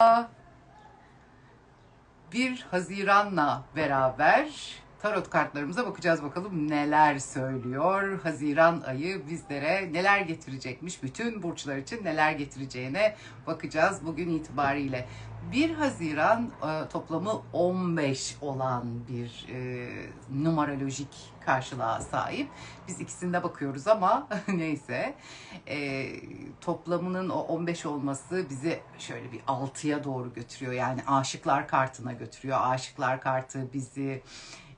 1 Haziran'la beraber tarot kartlarımıza bakacağız bakalım neler söylüyor. Haziran ayı bizlere neler getirecekmiş, bütün burçlar için neler getireceğine bakacağız bugün itibariyle. 1 Haziran e, toplamı 15 olan bir e, numarolojik karşılığa sahip. Biz ikisinde bakıyoruz ama neyse. E, toplamının o 15 olması bizi şöyle bir 6'ya doğru götürüyor. Yani aşıklar kartına götürüyor. Aşıklar kartı bizi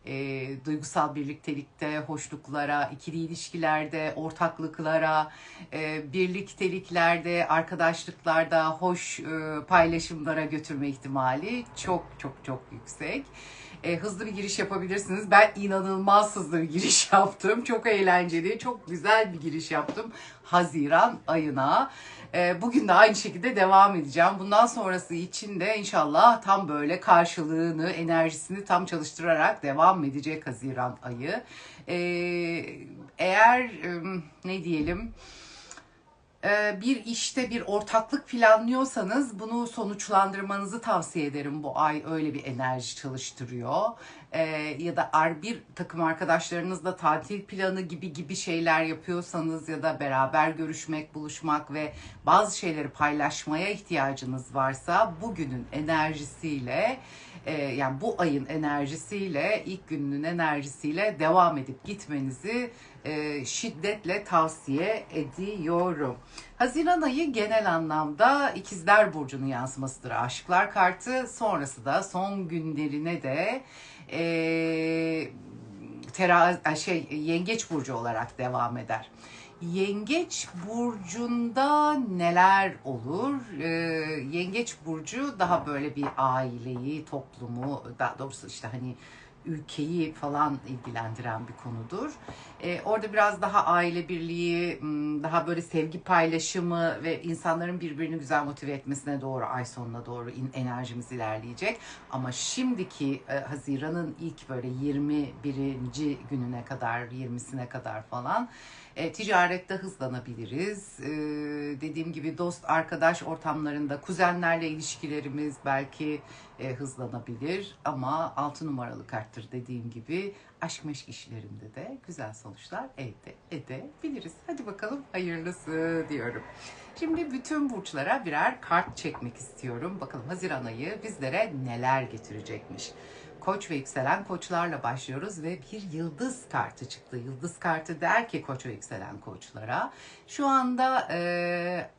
e, duygusal birliktelikte, hoşluklara, ikili ilişkilerde, ortaklıklara, e, birlikteliklerde, arkadaşlıklarda, hoş e, paylaşımlara götürme ihtimali çok çok çok yüksek. E, hızlı bir giriş yapabilirsiniz. Ben inanılmaz hızlı bir giriş yaptım. Çok eğlenceli, çok güzel bir giriş yaptım. Haziran ayına. E, bugün de aynı şekilde devam edeceğim. Bundan sonrası için de inşallah tam böyle karşılığını, enerjisini tam çalıştırarak devam edecek Haziran ayı. E, eğer e, ne diyelim bir işte bir ortaklık planlıyorsanız bunu sonuçlandırmanızı tavsiye ederim. Bu ay öyle bir enerji çalıştırıyor. E, ya da bir takım arkadaşlarınızla tatil planı gibi gibi şeyler yapıyorsanız ya da beraber görüşmek, buluşmak ve bazı şeyleri paylaşmaya ihtiyacınız varsa bugünün enerjisiyle e, yani bu ayın enerjisiyle ilk gününün enerjisiyle devam edip gitmenizi e, şiddetle tavsiye ediyorum. Haziran ayı genel anlamda ikizler burcunun yansımasıdır aşıklar kartı. Sonrası da son günlerine de e, tera şey yengeç burcu olarak devam eder. Yengeç burcunda neler olur? Ee, yengeç burcu daha böyle bir aileyi, toplumu, daha doğrusu işte hani ülkeyi falan ilgilendiren bir konudur. Ee, orada biraz daha aile birliği, daha böyle sevgi paylaşımı ve insanların birbirini güzel motive etmesine doğru ay sonuna doğru enerjimiz ilerleyecek. Ama şimdiki e, Haziran'ın ilk böyle 21. gününe kadar, 20'sine kadar falan e, ticarette hızlanabiliriz. E, dediğim gibi dost, arkadaş ortamlarında kuzenlerle ilişkilerimiz belki e, hızlanabilir. Ama 6 numaralı karttır dediğim gibi aşk meşk işlerinde de güzel sonuçlar elde edebiliriz. Hadi bakalım hayırlısı diyorum. Şimdi bütün burçlara birer kart çekmek istiyorum. Bakalım Haziran ayı bizlere neler getirecekmiş. Koç ve yükselen koçlarla başlıyoruz ve bir yıldız kartı çıktı. Yıldız kartı der ki koç ve yükselen koçlara şu anda e,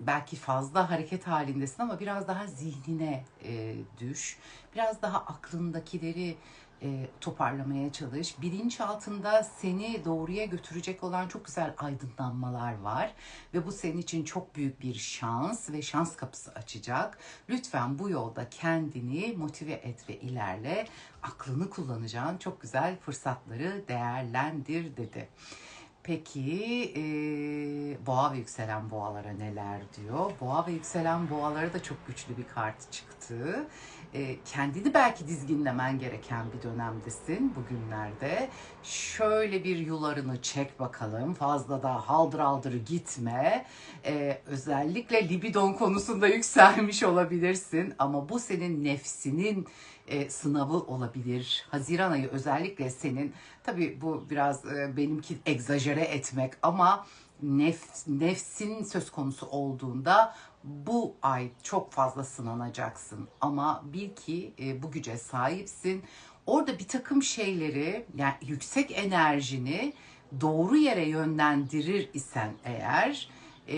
belki fazla hareket halindesin ama biraz daha zihnine e, düş. Biraz daha aklındakileri e, toparlamaya çalış. Bilinç altında seni doğruya götürecek olan çok güzel aydınlanmalar var ve bu senin için çok büyük bir şans ve şans kapısı açacak. Lütfen bu yolda kendini motive et ve ilerle. Aklını kullanacağın çok güzel fırsatları değerlendir dedi. Peki e, boğa ve yükselen boğalara neler diyor? Boğa ve yükselen boğalara da çok güçlü bir kart çıktı. E, kendini belki dizginlemen gereken bir dönemdesin bugünlerde. Şöyle bir yularını çek bakalım. Fazla da haldır haldır gitme. E, özellikle libidon konusunda yükselmiş olabilirsin. Ama bu senin nefsinin e, sınavı olabilir. Haziran ayı özellikle senin tabii bu biraz e, benimki egzajere etmek ama nef, nefsin söz konusu olduğunda bu ay çok fazla sınanacaksın ama bil ki e, bu güce sahipsin. Orada bir takım şeyleri yani yüksek enerjini doğru yere yönlendirir isen eğer e,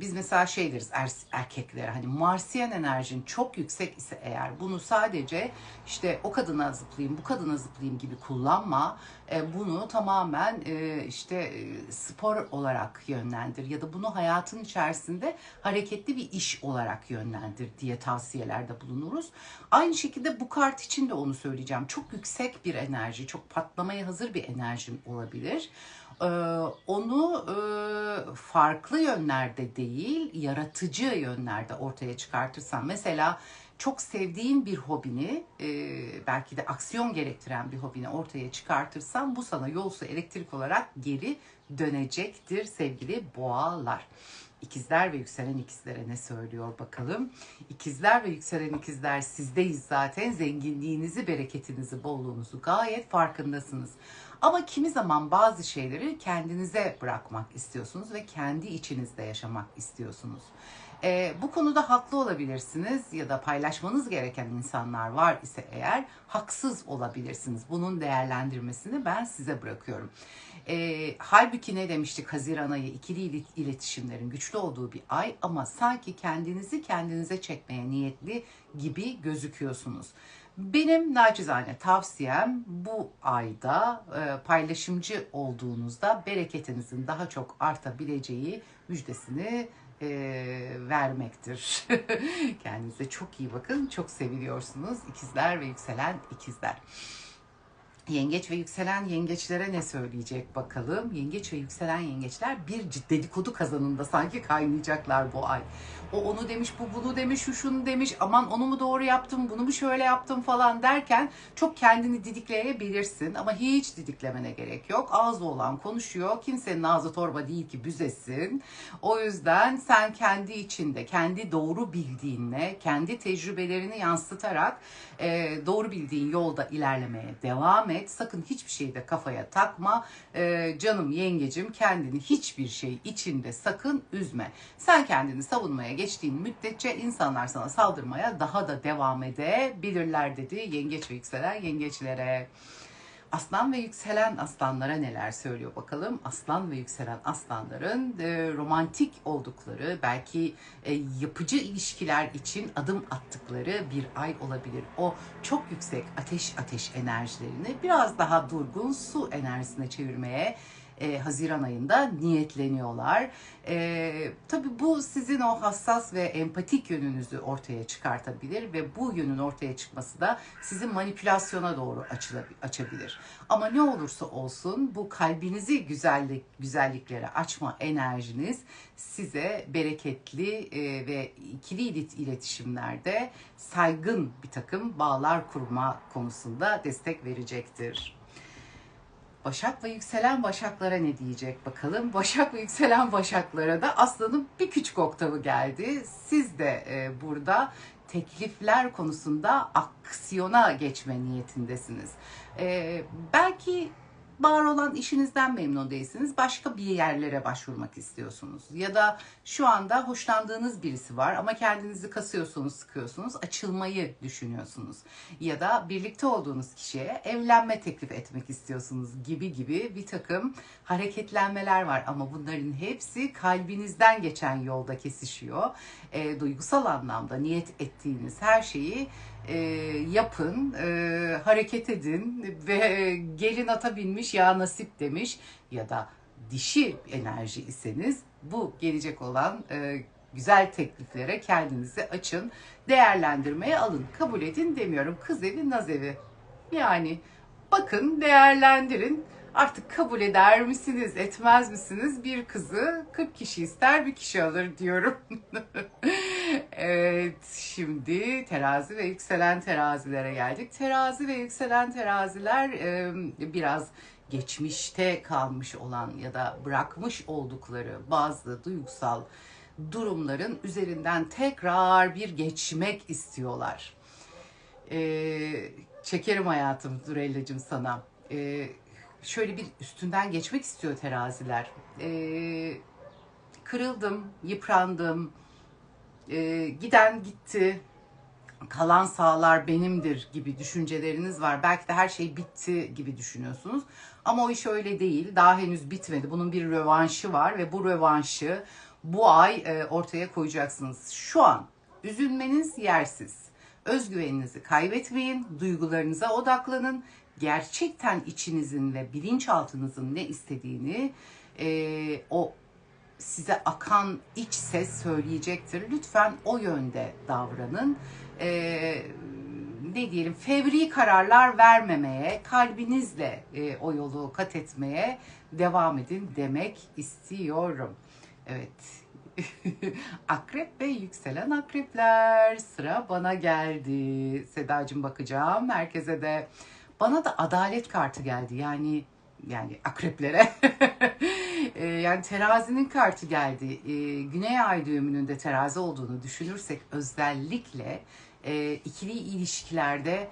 biz mesela şey deriz er, erkeklere hani Marsiyen enerjin çok yüksek ise eğer bunu sadece işte o kadına zıplayayım bu kadına zıplayayım gibi kullanma. E, bunu tamamen e, işte e, spor olarak yönlendir ya da bunu hayatın içerisinde hareketli bir iş olarak yönlendir diye tavsiyelerde bulunuruz. Aynı şekilde bu kart için de onu söyleyeceğim. Çok yüksek bir enerji, çok patlamaya hazır bir enerjin olabilir. Onu farklı yönlerde değil, yaratıcı yönlerde ortaya çıkartırsan mesela çok sevdiğin bir hobini, e, belki de aksiyon gerektiren bir hobini ortaya çıkartırsan bu sana yolsu elektrik olarak geri dönecektir sevgili boğalar. İkizler ve yükselen ikizlere ne söylüyor bakalım. İkizler ve yükselen ikizler sizdeyiz zaten. Zenginliğinizi, bereketinizi, bolluğunuzu gayet farkındasınız. Ama kimi zaman bazı şeyleri kendinize bırakmak istiyorsunuz ve kendi içinizde yaşamak istiyorsunuz. E, bu konuda haklı olabilirsiniz ya da paylaşmanız gereken insanlar var ise eğer haksız olabilirsiniz. Bunun değerlendirmesini ben size bırakıyorum. E, halbuki ne demiştik Haziran ayı ikili iletişimlerin güçlü olduğu bir ay ama sanki kendinizi kendinize çekmeye niyetli gibi gözüküyorsunuz. Benim naçizane tavsiyem bu ayda e, paylaşımcı olduğunuzda bereketinizin daha çok artabileceği müjdesini e, vermektir. Kendinize çok iyi bakın. Çok seviliyorsunuz. İkizler ve yükselen ikizler. Yengeç ve yükselen yengeçlere ne söyleyecek bakalım. Yengeç ve yükselen yengeçler bir dedikodu kazanında sanki kaynayacaklar bu ay. O onu demiş, bu bunu demiş, şu şunu demiş, aman onu mu doğru yaptım, bunu mu şöyle yaptım falan derken çok kendini didikleyebilirsin. Ama hiç didiklemene gerek yok. Ağzı olan konuşuyor. Kimsenin ağzı torba değil ki büzesin. O yüzden sen kendi içinde, kendi doğru bildiğinle, kendi tecrübelerini yansıtarak e, doğru bildiğin yolda ilerlemeye devam et. Sakın hiçbir şeyi de kafaya takma. E, canım yengecim kendini hiçbir şey içinde sakın üzme. Sen kendini savunmaya geçtiğin müddetçe insanlar sana saldırmaya daha da devam edebilirler dedi yengeç ve yükselen yengeçlere. Aslan ve yükselen aslanlara neler söylüyor bakalım. Aslan ve yükselen aslanların e, romantik oldukları, belki e, yapıcı ilişkiler için adım attıkları bir ay olabilir. O çok yüksek ateş ateş enerjilerini biraz daha durgun su enerjisine çevirmeye e, Haziran ayında niyetleniyorlar. E, tabii bu sizin o hassas ve empatik yönünüzü ortaya çıkartabilir ve bu yönün ortaya çıkması da sizin manipülasyona doğru açabilir. Ama ne olursa olsun bu kalbinizi güzellik güzelliklere açma enerjiniz size bereketli e, ve ikili iletişimlerde saygın bir takım bağlar kurma konusunda destek verecektir. Başak ve yükselen Başaklara ne diyecek bakalım. Başak ve yükselen Başaklara da Aslan'ın bir küçük oktavı geldi. Siz de e, burada teklifler konusunda aksiyona geçme niyetindesiniz. E, belki var olan işinizden memnun değilsiniz. Başka bir yerlere başvurmak istiyorsunuz. Ya da şu anda hoşlandığınız birisi var ama kendinizi kasıyorsunuz, sıkıyorsunuz. Açılmayı düşünüyorsunuz. Ya da birlikte olduğunuz kişiye evlenme teklif etmek istiyorsunuz gibi gibi bir takım hareketlenmeler var. Ama bunların hepsi kalbinizden geçen yolda kesişiyor. E, duygusal anlamda niyet ettiğiniz her şeyi e, yapın, e, hareket edin ve gelin ata binmiş ya nasip demiş ya da dişi enerji iseniz bu gelecek olan e, güzel tekliflere kendinizi açın, değerlendirmeye alın. Kabul edin demiyorum. Kız evi, naz evi. Yani bakın, değerlendirin. Artık kabul eder misiniz, etmez misiniz? Bir kızı 40 kişi ister, bir kişi alır diyorum. evet, şimdi terazi ve yükselen terazilere geldik. Terazi ve yükselen teraziler biraz geçmişte kalmış olan ya da bırakmış oldukları bazı duygusal durumların üzerinden tekrar bir geçmek istiyorlar. Ee, çekerim hayatım Durella'cığım sana. Ee, şöyle bir üstünden geçmek istiyor teraziler. Ee, kırıldım, yıprandım, ee, giden gitti, kalan sağlar benimdir gibi düşünceleriniz var. Belki de her şey bitti gibi düşünüyorsunuz. Ama o iş öyle değil. Daha henüz bitmedi. Bunun bir rövanşı var ve bu rövanşı bu ay e, ortaya koyacaksınız. Şu an üzülmeniz yersiz. Özgüveninizi kaybetmeyin, duygularınıza odaklanın gerçekten içinizin ve bilinçaltınızın ne istediğini e, o size akan iç ses söyleyecektir. Lütfen o yönde davranın. E, ne diyelim fevri kararlar vermemeye, kalbinizle e, o yolu kat etmeye devam edin demek istiyorum. Evet. Akrep ve yükselen akrepler sıra bana geldi. Sedacığım bakacağım. Herkese de bana da adalet kartı geldi. Yani yani akreplere Ee, yani terazinin kartı geldi. Ee, Güney ay düğümünün de terazi olduğunu düşünürsek özellikle e, ikili ilişkilerde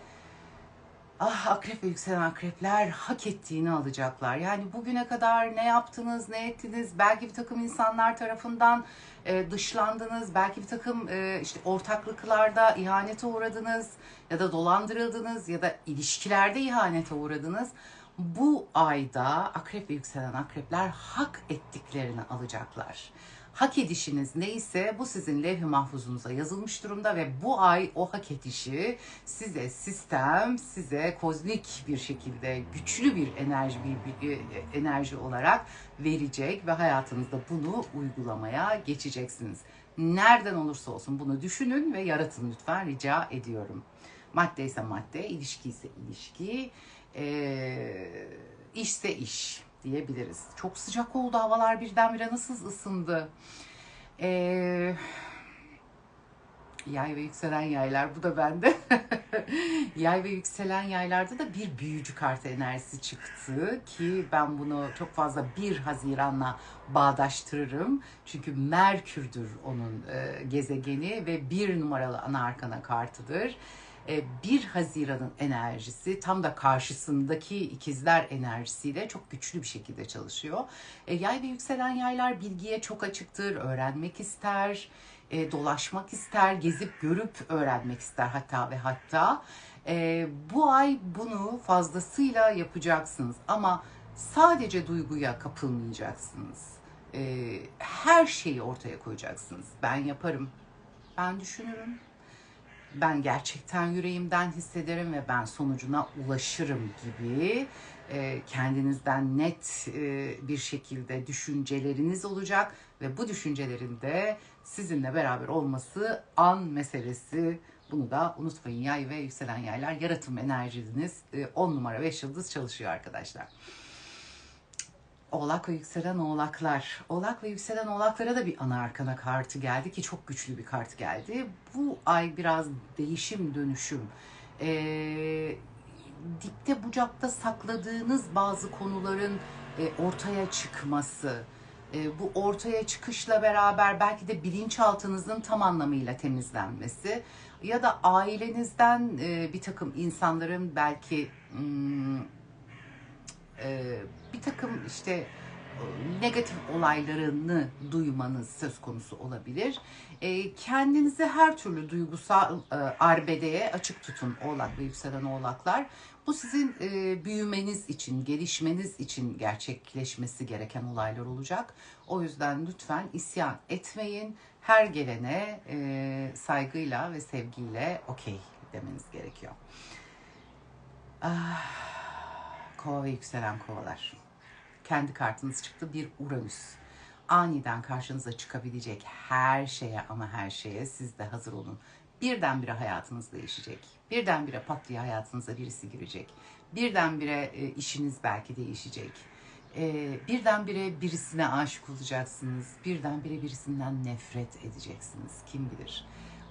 ah akrep ve yükselen akrepler hak ettiğini alacaklar. Yani bugüne kadar ne yaptınız, ne ettiniz? Belki bir takım insanlar tarafından e, dışlandınız. Belki bir takım e, işte ortaklıklarda ihanete uğradınız ya da dolandırıldınız ya da ilişkilerde ihanete uğradınız. Bu ayda akrep yükselen akrepler hak ettiklerini alacaklar hak edişiniz neyse bu sizin levh-i mahfuzunuza yazılmış durumda ve bu ay o hak edişi size sistem, size kozmik bir şekilde güçlü bir enerji bir, bir, enerji olarak verecek ve hayatınızda bunu uygulamaya geçeceksiniz. Nereden olursa olsun bunu düşünün ve yaratın lütfen rica ediyorum. Madde ise madde, ilişki ise ilişki, ee, işse iş diyebiliriz. Çok sıcak oldu havalar birdenbire nasıl ısındı. Ee, yay ve yükselen yaylar bu da bende. yay ve yükselen yaylarda da bir büyücü kartı enerjisi çıktı ki ben bunu çok fazla 1 Haziran'la bağdaştırırım. Çünkü Merkür'dür onun e, gezegeni ve bir numaralı ana arkana kartıdır. 1 e, Haziran'ın enerjisi tam da karşısındaki ikizler enerjisiyle çok güçlü bir şekilde çalışıyor. E, yay ve yükselen yaylar bilgiye çok açıktır, öğrenmek ister, e, dolaşmak ister, gezip görüp öğrenmek ister hatta ve hatta. Bu ay bunu fazlasıyla yapacaksınız ama sadece duyguya kapılmayacaksınız. Her şeyi ortaya koyacaksınız. Ben yaparım, ben düşünürüm, ben gerçekten yüreğimden hissederim ve ben sonucuna ulaşırım gibi e, kendinizden net e, bir şekilde düşünceleriniz olacak ve bu düşüncelerin de sizinle beraber olması an meselesi. Bunu da unutmayın yay ve yükselen yaylar yaratım enerjiniz 10 e, numara 5 yıldız çalışıyor arkadaşlar. Oğlak ve yükselen oğlaklar. Oğlak ve yükselen oğlaklara da bir ana arkana kartı geldi ki çok güçlü bir kart geldi. Bu ay biraz değişim dönüşüm. Ee, dipte bucakta sakladığınız bazı konuların e, ortaya çıkması. E, bu ortaya çıkışla beraber belki de bilinçaltınızın tam anlamıyla temizlenmesi ya da ailenizden e, bir takım insanların belki hmm, e, bir takım işte e, negatif olaylarını duymanız söz konusu olabilir. E, kendinizi her türlü duygusal e, arbedeye açık tutun oğlak ve yükselen oğlaklar. Bu sizin e, büyümeniz için, gelişmeniz için gerçekleşmesi gereken olaylar olacak. O yüzden lütfen isyan etmeyin. Her gelene saygıyla ve sevgiyle okey demeniz gerekiyor. Ah kova ve yükselen kovalar. Kendi kartınız çıktı bir Uranüs. Aniden karşınıza çıkabilecek her şeye ama her şeye siz de hazır olun. Birdenbire hayatınız değişecek. Birdenbire pat diye hayatınıza birisi girecek. Birdenbire e, işiniz belki değişecek. E, birdenbire birisine aşık olacaksınız. Birdenbire birisinden nefret edeceksiniz. Kim bilir.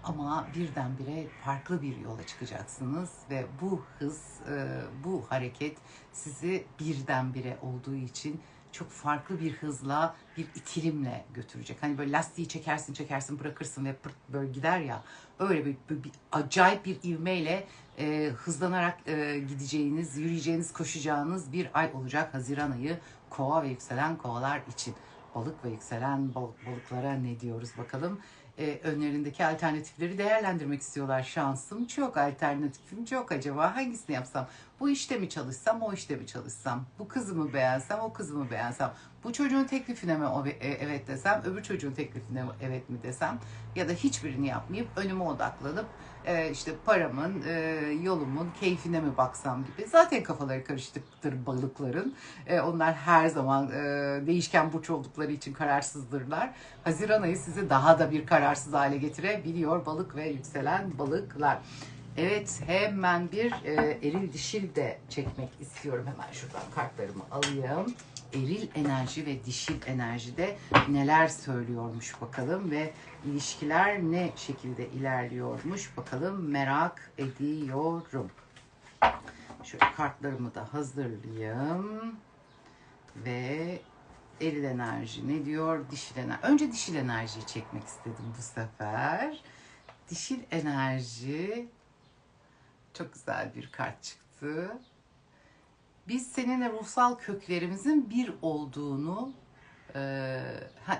Ama birdenbire farklı bir yola çıkacaksınız ve bu hız, e, bu hareket sizi birdenbire olduğu için çok farklı bir hızla, bir itilimle götürecek. Hani böyle lastiği çekersin, çekersin, bırakırsın ve pırt böyle gider ya. Öyle bir, bir, bir acayip bir ivmeyle e, hızlanarak e, gideceğiniz, yürüyeceğiniz, koşacağınız bir ay olacak Haziran ayı kova ve yükselen kovalar için. Balık ve yükselen balık, balıklara ne diyoruz bakalım e, önlerindeki alternatifleri değerlendirmek istiyorlar. Şansım çok, alternatifim çok. Acaba hangisini yapsam? Bu işte mi çalışsam, o işte mi çalışsam? Bu kızı mı beğensem, o kızı mı beğensem? Bu çocuğun teklifine mi e, evet desem, öbür çocuğun teklifine evet mi desem? Ya da hiçbirini yapmayıp önüme odaklanıp e, işte paramın, e, yolumun keyfine mi baksam gibi. Zaten kafaları karışıktır balıkların. E, onlar her zaman e, değişken burç oldukları için kararsızdırlar. Haziran ayı sizi daha da bir kararsız hale getirebiliyor balık ve yükselen balıklar. Evet hemen bir e, eril dişil de çekmek istiyorum. Hemen şuradan kartlarımı alayım eril enerji ve dişil enerjide neler söylüyormuş bakalım ve ilişkiler ne şekilde ilerliyormuş bakalım merak ediyorum. Şöyle kartlarımı da hazırlayayım ve Eril enerji ne diyor? Dişil enerji. Önce dişil enerjiyi çekmek istedim bu sefer. Dişil enerji çok güzel bir kart çıktı. Biz seninle ruhsal köklerimizin bir olduğunu e,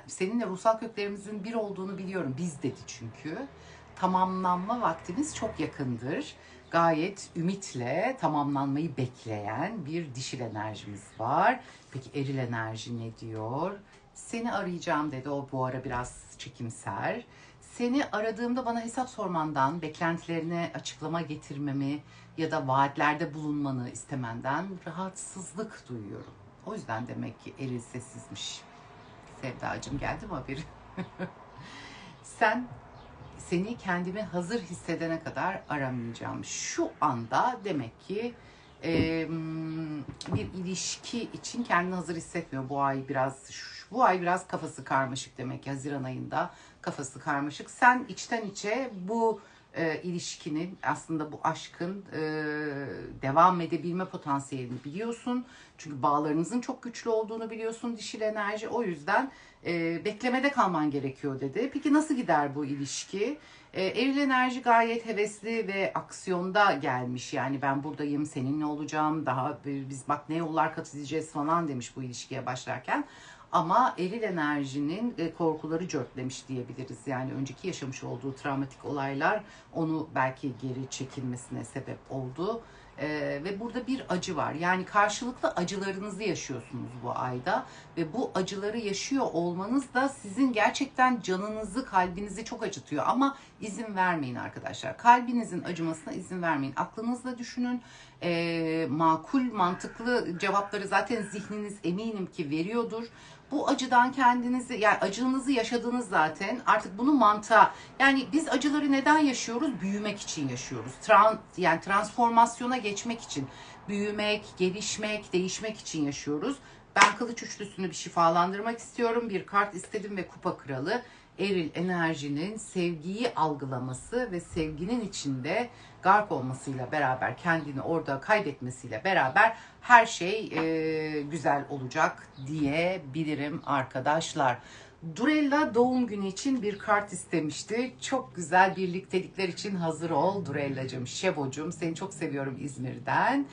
seninle ruhsal köklerimizin bir olduğunu biliyorum. Biz dedi çünkü. Tamamlanma vaktimiz çok yakındır. Gayet ümitle tamamlanmayı bekleyen bir dişil enerjimiz var. Peki eril enerji ne diyor? Seni arayacağım dedi. O bu ara biraz çekimser. Seni aradığımda bana hesap sormandan, beklentilerine açıklama getirmemi ya da vaatlerde bulunmanı istemenden rahatsızlık duyuyorum. O yüzden demek ki eril sessizmiş. Sevdacığım geldi mi haberi? Sen seni kendimi hazır hissedene kadar aramayacağım. Şu anda demek ki e, bir ilişki için kendini hazır hissetmiyor. Bu ay biraz bu ay biraz kafası karmaşık demek ki Haziran ayında kafası karmaşık. Sen içten içe bu e, ilişkinin aslında bu aşkın e, devam edebilme potansiyelini biliyorsun. Çünkü bağlarınızın çok güçlü olduğunu biliyorsun dişil enerji. O yüzden e, beklemede kalman gerekiyor dedi. Peki nasıl gider bu ilişki? E, eril enerji gayet hevesli ve aksiyonda gelmiş. Yani ben buradayım, seninle olacağım, daha biz bak ne yollar kat edeceğiz falan demiş bu ilişkiye başlarken. Ama eril enerjinin e, korkuları cörtlemiş diyebiliriz. Yani önceki yaşamış olduğu travmatik olaylar onu belki geri çekilmesine sebep oldu. Ee, ve burada bir acı var. Yani karşılıklı acılarınızı yaşıyorsunuz bu ayda ve bu acıları yaşıyor olmanız da sizin gerçekten canınızı, kalbinizi çok acıtıyor. Ama izin vermeyin arkadaşlar. Kalbinizin acımasına izin vermeyin. Aklınızla düşünün. Ee, makul, mantıklı cevapları zaten zihniniz eminim ki veriyordur bu acıdan kendinizi yani acınızı yaşadınız zaten artık bunu mantığa yani biz acıları neden yaşıyoruz? Büyümek için yaşıyoruz. Tran, yani transformasyona geçmek için büyümek, gelişmek, değişmek için yaşıyoruz. Ben kılıç üçlüsünü bir şifalandırmak istiyorum. Bir kart istedim ve kupa kralı eril enerjinin sevgiyi algılaması ve sevginin içinde gark olmasıyla beraber kendini orada kaybetmesiyle beraber her şey e, güzel olacak diyebilirim arkadaşlar. Durella doğum günü için bir kart istemişti. Çok güzel birliktelikler için hazır ol Durella'cığım, Şebo'cum. Seni çok seviyorum İzmir'den.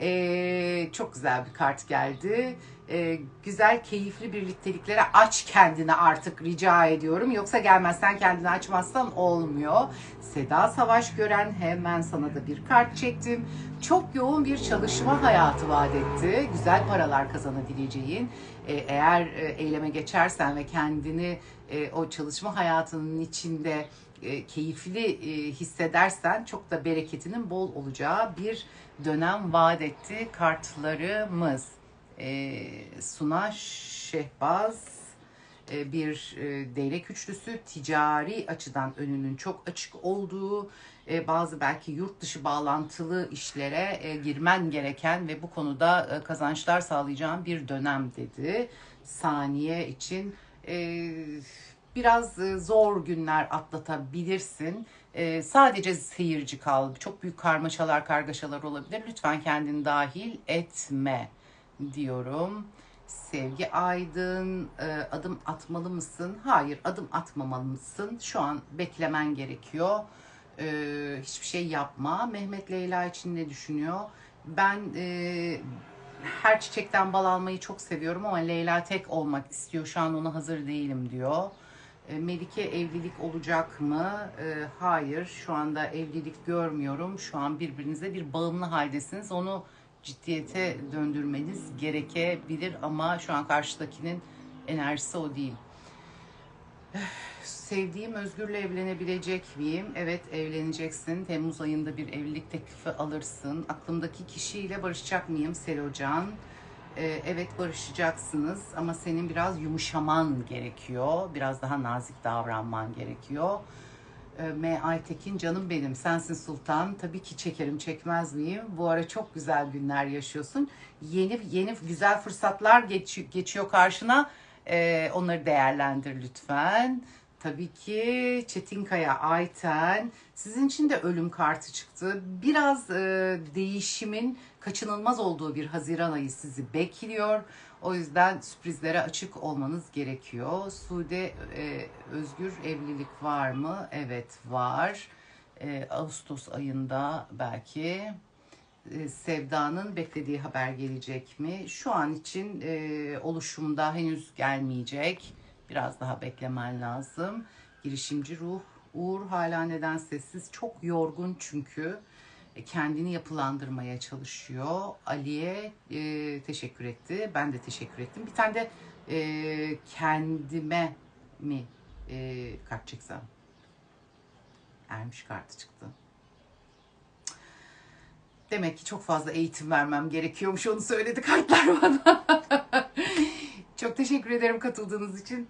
Ee, çok güzel bir kart geldi. Ee, güzel, keyifli birlikteliklere aç kendini artık rica ediyorum. Yoksa gelmezsen kendini açmazsan olmuyor. Seda Savaş gören hemen sana da bir kart çektim. Çok yoğun bir çalışma hayatı vaat etti. Güzel paralar kazanabileceğin. Ee, eğer e, eyleme geçersen ve kendini e, o çalışma hayatının içinde e, keyifli e, hissedersen çok da bereketinin bol olacağı bir dönem vaat etti kartlarımız. E, Suna Şehbaz e, bir e, değnek üçlüsü ticari açıdan önünün çok açık olduğu e, bazı belki yurt dışı bağlantılı işlere e, girmen gereken ve bu konuda e, kazançlar sağlayacağın bir dönem dedi. Saniye için e, biraz e, zor günler atlatabilirsin. E, sadece seyirci kal. Çok büyük karmaşalar, kargaşalar olabilir. Lütfen kendini dahil etme diyorum. Sevgi Aydın, e, adım atmalı mısın? Hayır, adım atmamalısın. Şu an beklemen gerekiyor. E, hiçbir şey yapma. Mehmet Leyla için ne düşünüyor? Ben e, her çiçekten bal almayı çok seviyorum ama Leyla tek olmak istiyor. Şu an ona hazır değilim diyor. Melike evlilik olacak mı? Hayır, şu anda evlilik görmüyorum. Şu an birbirinize bir bağımlı haldesiniz. Onu ciddiyete döndürmeniz gerekebilir ama şu an karşıdakinin enerjisi o değil. Sevdiğim Özgür'le evlenebilecek miyim? Evet evleneceksin. Temmuz ayında bir evlilik teklifi alırsın. Aklımdaki kişiyle barışacak mıyım Selocan? Ee, evet barışacaksınız ama senin biraz yumuşaman gerekiyor. Biraz daha nazik davranman gerekiyor. Ee, M. Aytekin canım benim sensin sultan. Tabii ki çekerim çekmez miyim? Bu ara çok güzel günler yaşıyorsun. Yeni yeni güzel fırsatlar geç, geçiyor karşına. Ee, onları değerlendir lütfen. tabii ki Çetinkaya Ayten. Sizin için de ölüm kartı çıktı. Biraz e, değişimin kaçınılmaz olduğu bir Haziran ayı sizi bekliyor. O yüzden sürprizlere açık olmanız gerekiyor. Sude e, Özgür evlilik var mı? Evet var. E, Ağustos ayında belki e, Sevda'nın beklediği haber gelecek mi? Şu an için e, oluşumda henüz gelmeyecek. Biraz daha beklemen lazım. Girişimci ruh. Uğur hala neden sessiz? Çok yorgun çünkü. E, Kendini yapılandırmaya çalışıyor. Ali'ye e, teşekkür etti. Ben de teşekkür ettim. Bir tane de e, kendime mi e, kart çeksem? Ermiş kartı çıktı. Demek ki çok fazla eğitim vermem gerekiyormuş. Onu söyledi kartlar bana. çok teşekkür ederim katıldığınız için.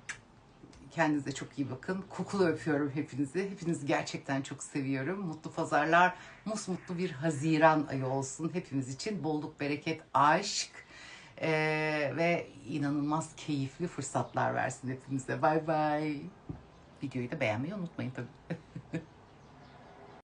Kendinize çok iyi bakın. Kokulu öpüyorum hepinizi. Hepinizi gerçekten çok seviyorum. Mutlu pazarlar, musmutlu bir Haziran ayı olsun. Hepimiz için bolluk, bereket, aşk eee, ve inanılmaz keyifli fırsatlar versin hepimize. Bay bay. Videoyu da beğenmeyi unutmayın tabii.